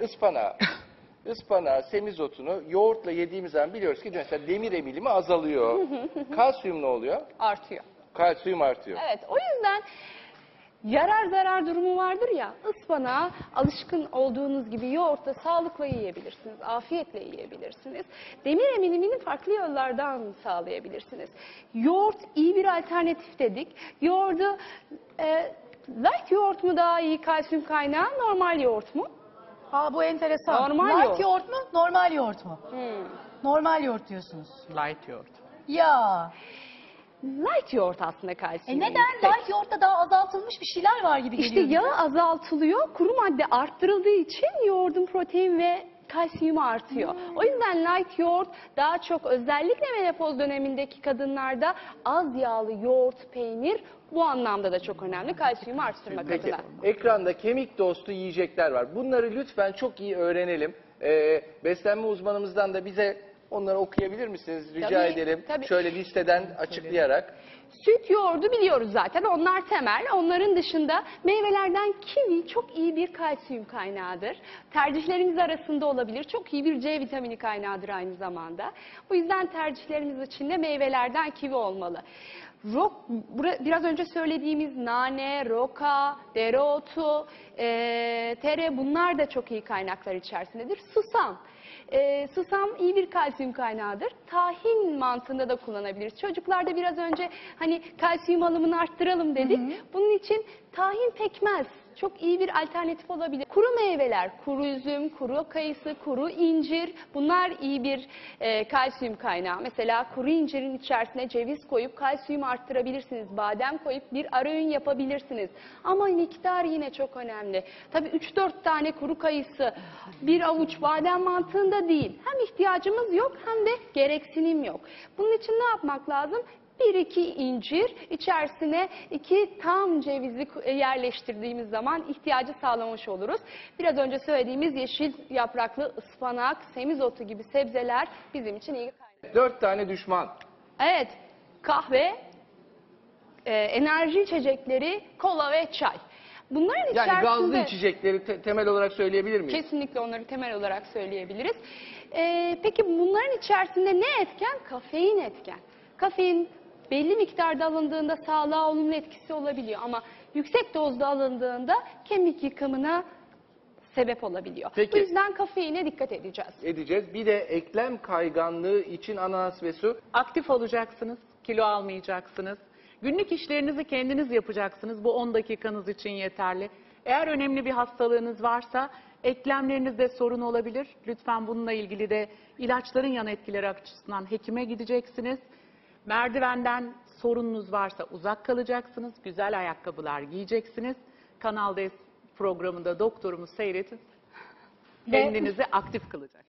e, ıspanağı, ıspanağı, semizotunu yoğurtla yediğimiz zaman biliyoruz ki mesela demir emilimi azalıyor. Kalsiyum ne oluyor? Artıyor. Kalsiyum artıyor. Evet o yüzden yarar zarar durumu vardır ya ıspanağı alışkın olduğunuz gibi yoğurtla sağlıkla yiyebilirsiniz. Afiyetle yiyebilirsiniz. Demir emilimini farklı yollardan sağlayabilirsiniz. Yoğurt iyi bir alternatif dedik. Yoğurdu e, light yoğurt mu daha iyi kalsiyum kaynağı normal yoğurt mu? Aa bu enteresan. Normal Light yoğurt. yoğurt mu? Normal yoğurt mu? Hmm. Normal yoğurt diyorsunuz. Light yoğurt. Ya. Light yoğurt aslında E kalsiyum neden? yüksek. Light yoğurtta daha azaltılmış bir şeyler var gibi İşte geliyor. bize. yağı azaltılıyor, kuru madde arttırıldığı için yoğurdun protein ve kalsiyumu artıyor. O yüzden light yoğurt daha çok özellikle menopoz dönemindeki kadınlarda az yağlı yoğurt, peynir bu anlamda da çok önemli kalsiyumu arttırmak Peki adına. ekranda kemik dostu yiyecekler var. Bunları lütfen çok iyi öğrenelim. Ee, beslenme uzmanımızdan da bize onları okuyabilir misiniz? Rica Tabii, edelim. tabii. Şöyle listeden açıklayarak. Süt yoğurdu biliyoruz zaten onlar temel. Onların dışında meyvelerden kivi çok iyi bir kalsiyum kaynağıdır. Tercihlerimiz arasında olabilir. Çok iyi bir C vitamini kaynağıdır aynı zamanda. Bu yüzden tercihlerimiz içinde meyvelerden kivi olmalı. Rok, biraz önce söylediğimiz nane, roka, dereotu, e, tere bunlar da çok iyi kaynaklar içerisindedir. Susam. E, susam iyi bir kalsiyum kaynağıdır. Tahin mantığında da kullanabiliriz. Çocuklarda biraz önce hani kalsiyum alımını arttıralım dedik. Bunun için tahin pekmez çok iyi bir alternatif olabilir. Kuru meyveler, kuru üzüm, kuru kayısı, kuru incir bunlar iyi bir e, kalsiyum kaynağı. Mesela kuru incirin içerisine ceviz koyup kalsiyum arttırabilirsiniz. Badem koyup bir ara öğün yapabilirsiniz. Ama miktar yine çok önemli. Tabii 3-4 tane kuru kayısı, bir avuç badem mantığında değil. Hem ihtiyacımız yok hem de gereksinim yok. Bunun için ne yapmak lazım? Bir iki incir içerisine iki tam cevizi yerleştirdiğimiz zaman ihtiyacı sağlamış oluruz. Biraz önce söylediğimiz yeşil yapraklı ıspanak, semizotu gibi sebzeler bizim için iyi kaynak. Dört tane düşman. Evet, kahve, e, enerji içecekleri, kola ve çay. Bunların Yani içerisinde... gazlı içecekleri te- temel olarak söyleyebilir miyiz? Kesinlikle onları temel olarak söyleyebiliriz. Ee, peki bunların içerisinde ne etken? Kafein etken. Kafein belli miktarda alındığında sağlığa olumlu etkisi olabiliyor ama yüksek dozda alındığında kemik yıkımına sebep olabiliyor. Peki. Bu yüzden kafeine dikkat edeceğiz. Edeceğiz. Bir de eklem kayganlığı için ananas ve su. Aktif olacaksınız, kilo almayacaksınız. Günlük işlerinizi kendiniz yapacaksınız. Bu 10 dakikanız için yeterli. Eğer önemli bir hastalığınız varsa eklemlerinizde sorun olabilir. Lütfen bununla ilgili de ilaçların yan etkileri açısından hekime gideceksiniz. Merdivenden sorununuz varsa uzak kalacaksınız. Güzel ayakkabılar giyeceksiniz. Kanal D programında doktorumuz seyredin. Kendinizi aktif kılacak.